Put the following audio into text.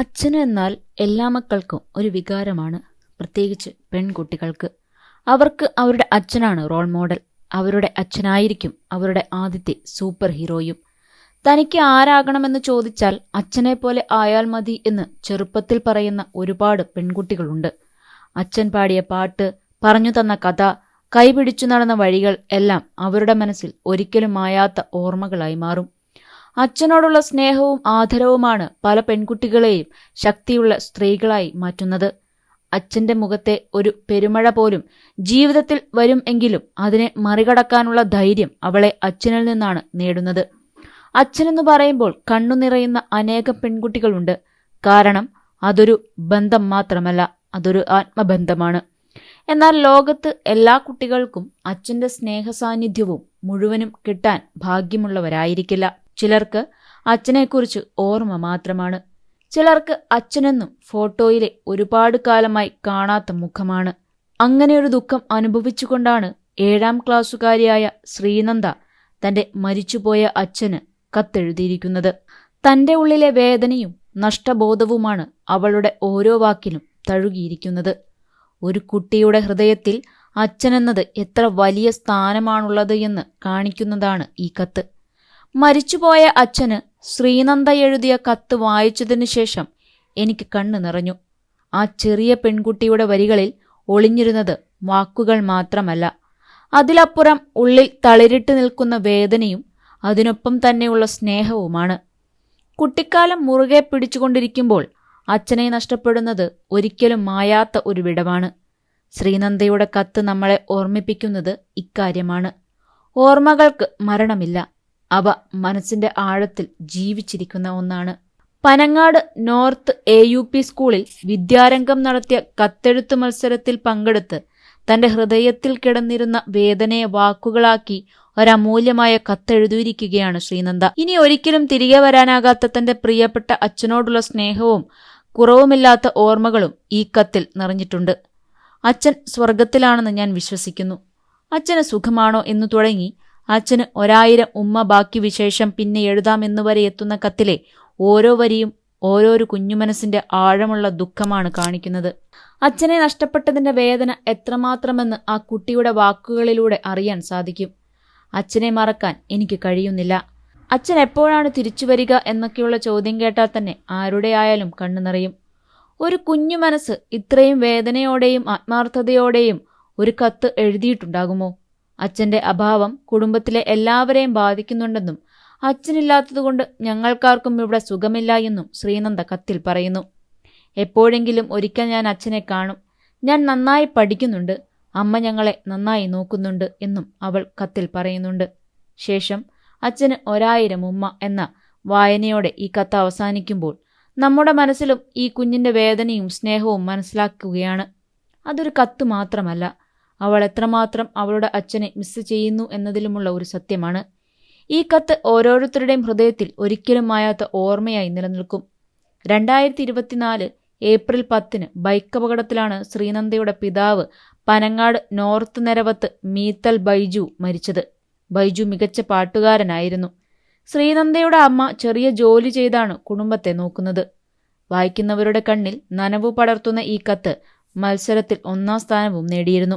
അച്ഛന് എന്നാൽ എല്ലാ മക്കൾക്കും ഒരു വികാരമാണ് പ്രത്യേകിച്ച് പെൺകുട്ടികൾക്ക്. അവർക്ക് അവരുടെ അച്ഛനാണ് റോൾ മോഡൽ അവരുടെ അച്ഛനായിരിക്കും അവരുടെ ആദ്യത്തെ സൂപ്പർ ഹീറോയും തനിക്ക് ആരാകണമെന്ന് ചോദിച്ചാൽ അച്ഛനെ പോലെ ആയാൽ മതി എന്ന് ചെറുപ്പത്തിൽ പറയുന്ന ഒരുപാട് പെൺകുട്ടികളുണ്ട്. അച്ഛൻ പാടിയ പാട്ട് പറഞ്ഞു തന്ന കഥ കൈപിടിച്ചു നടന്ന വഴികൾ എല്ലാം അവരുടെ മനസ്സിൽ ഒരിക്കലും മായാത്ത ഓർമ്മകളായി മാറും. അച്ഛനോടുള്ള സ്നേഹവും ആദരവുമാണ് പല പെൺകുട്ടികളെയും ശക്തിയുള്ള സ്ത്രീകളായി മാറ്റുന്നത്. അച്ഛന്റെ മുഖത്തെ ഒരു പെരുമഴ പോലും ജീവിതത്തിൽ വരും എങ്കിലും അതിനെ മറികടക്കാനുള്ള ധൈര്യം അവളെ അച്ഛനിൽ നിന്നാണ് നേടുന്നത്. അച്ഛനെന്ന് പറയുമ്പോൾ കണ്ണു നിറയുന്ന അനേകം പെൺകുട്ടികളുണ്ട്. കാരണം അതൊരു ബന്ധം മാത്രമല്ല അതൊരു ആത്മബന്ധമാണ്. എന്നാൽ ലോകത്ത് എല്ലാ കുട്ടികൾക്കും അച്ഛന്റെ സ്നേഹസാന്നിധ്യവും മുഴുവനും കിട്ടാൻ ഭാഗ്യമുള്ളവരായിരിക്കില്ല. ചിലർക്ക് അച്ഛനെക്കുറിച്ച് ഓർമ്മ മാത്രമാണ്. ചിലർക്ക് അച്ഛനെന്നും ഫോട്ടോയിലെ ഒരുപാട് കാലമായി കാണാത്ത മുഖമാണ്. അങ്ങനെയൊരു ദുഃഖം അനുഭവിച്ചുകൊണ്ടാണ് ഏഴാം ക്ലാസ്സുകാരിയായ ശ്രീനന്ദ തന്റെ മരിച്ചുപോയ അച്ഛന് കത്തെഴുതിയിരിക്കുന്നത്. തന്റെ ഉള്ളിലെ വേദനയും നഷ്ടബോധവുമാണ് അവളുടെ ഓരോ വാക്കിലും തഴുകിയിരിക്കുന്നത്. ഒരു കുട്ടിയുടെ ഹൃദയത്തിൽ അച്ഛനെന്നത് എത്ര വലിയ സ്ഥാനമാണുള്ളത് എന്ന് കാണിക്കുന്നതാണ് ഈ കത്ത്. മരിച്ചുപോയ അച്ഛന് ശ്രീനന്ദ എഴുതിയ കത്ത് വായിച്ചതിനു ശേഷം എനിക്ക് കണ്ണു നിറഞ്ഞു. ആ ചെറിയ പെൺകുട്ടിയുടെ വരികളിൽ ഒളിഞ്ഞിരുന്നത് വാക്കുകൾ മാത്രമല്ല. അതിലപ്പുറം ഉള്ളിൽ തളിരിട്ട് നിൽക്കുന്ന വേദനയും അതിനൊപ്പം തന്നെയുള്ള സ്നേഹവുമാണ്. കുട്ടിക്കാലം മുറുകെ പിടിച്ചുകൊണ്ടിരിക്കുമ്പോൾ അച്ഛനെ നഷ്ടപ്പെടുന്നത് ഒരിക്കലും മായാത്ത ഒരു വിടവാണ്. ശ്രീനന്ദയുടെ കത്ത് നമ്മളെ ഓർമ്മിപ്പിക്കുന്നത് ഇക്കാര്യമാണ്. ഓർമ്മകൾക്ക് മരണമില്ല. അവ മനസ്സിന്റെ ആഴത്തിൽ ജീവിച്ചിരിക്കുന്ന ഒന്നാണ്. Panangad north A U P സ്കൂളിൽ വിദ്യാരംഗം നടത്തിയ കത്തെഴുത്ത് മത്സരത്തിൽ പങ്കെടുത്ത് തന്റെ ഹൃദയത്തിൽ കിടന്നിരുന്ന വേദനയെ വാക്കുകളാക്കി ഒരമൂല്യമായ കത്തെഴുതിയിരിക്കുകയാണ് ശ്രീനന്ദ. ഇനി ഒരിക്കലും തിരികെ വരാനാകാത്ത തന്റെ പ്രിയപ്പെട്ട അച്ഛനോടുള്ള സ്നേഹവും കുറവുമില്ലാത്ത ഓർമ്മകളും ഈ കത്തിൽ നിറഞ്ഞിട്ടുണ്ട്. അച്ഛൻ സ്വർഗത്തിലാണെന്ന് ഞാൻ വിശ്വസിക്കുന്നു. അച്ഛന് സുഖമാണോ എന്നു തുടങ്ങി അച്ഛന് ഒരായിരം ഉമ്മ ബാക്കി വിശേഷം പിന്നെ എഴുതാമെന്ന് വരെ എത്തുന്ന കത്തിലെ ഓരോ വരിയും ഓരോരു കുഞ്ഞുമനസ്സിന്റെ ആഴമുള്ള ദുഃഖമാണ് കാണിക്കുന്നത്. അച്ഛനെ നഷ്ടപ്പെട്ടതിന്റെ വേദന എത്രമാത്രമെന്ന് ആ കുട്ടിയുടെ വാക്കുകളിലൂടെ അറിയാൻ സാധിക്കും. അച്ഛനെ മറക്കാൻ എനിക്ക് കഴിയുന്നില്ല. അച്ഛൻ എപ്പോഴാണ് തിരിച്ചു വരിക എന്നൊക്കെയുള്ള ചോദ്യം കേട്ടാൽ തന്നെ ആരുടെയായാലും കണ്ണു നിറയും. ഒരു കുഞ്ഞു മനസ്സ് ഇത്രയും വേദനയോടെയും ആത്മാർത്ഥതയോടെയും ഒരു കത്ത് എഴുതിയിട്ടുണ്ടാകുമോ? അച്ഛന്റെ അഭാവം കുടുംബത്തിലെ എല്ലാവരെയും ബാധിക്കുന്നുണ്ടെന്നും അച്ഛനില്ലാത്തതുകൊണ്ട് ഞങ്ങൾക്കാർക്കും ഇവിടെ സുഖമില്ല എന്നും ശ്രീനന്ദ കത്തിൽ പറയുന്നു. എപ്പോഴെങ്കിലും ഒരിക്കൽ ഞാൻ അച്ഛനെ കാണും. ഞാൻ നന്നായി പഠിക്കുന്നുണ്ട്. അമ്മ ഞങ്ങളെ നന്നായി നോക്കുന്നുണ്ട് എന്നും അവൾ കത്തിൽ പറയുന്നുണ്ട്. ശേഷം അച്ഛന് ഒരായിരം ഉമ്മ എന്ന വായനയോടെ ഈ കത്ത് അവസാനിക്കുമ്പോൾ നമ്മുടെ മനസ്സിലും ഈ കുഞ്ഞിന്റെ വേദനയും സ്നേഹവും മനസ്സിലാക്കുകയാണ്. അതൊരു കത്ത് മാത്രമല്ല. അവൾ എത്രമാത്രം അവളുടെ അച്ഛനെ മിസ് ചെയ്യുന്നു എന്നതിലുമുള്ള ഒരു സത്യമാണ്. ഈ കത്ത് ഓരോരുത്തരുടെയും ഹൃദയത്തിൽ ഒരിക്കലും മായാത്ത ഓർമ്മയായി നിലനിൽക്കും. രണ്ടായിരത്തി ഇരുപത്തിനാല് ഏപ്രിൽ പത്തിന് ബൈക്ക് അപകടത്തിലാണ് ശ്രീനന്ദയുടെ പിതാവ് പനങ്ങാട് നോർത്ത് നരവത്ത് മീത്തൽ ബൈജു മരിച്ചത്. ബൈജു മികച്ച പാട്ടുകാരനായിരുന്നു. ശ്രീനന്ദയുടെ അമ്മ ചെറിയ ജോലി ചെയ്താണ് കുടുംബത്തെ നോക്കുന്നത്. വായിക്കുന്നവരുടെ കണ്ണിൽ നനവ് പടർത്തുന്ന ഈ കത്ത് മത്സരത്തിൽ ഒന്നാം സ്ഥാനവും നേടിയിരുന്നു.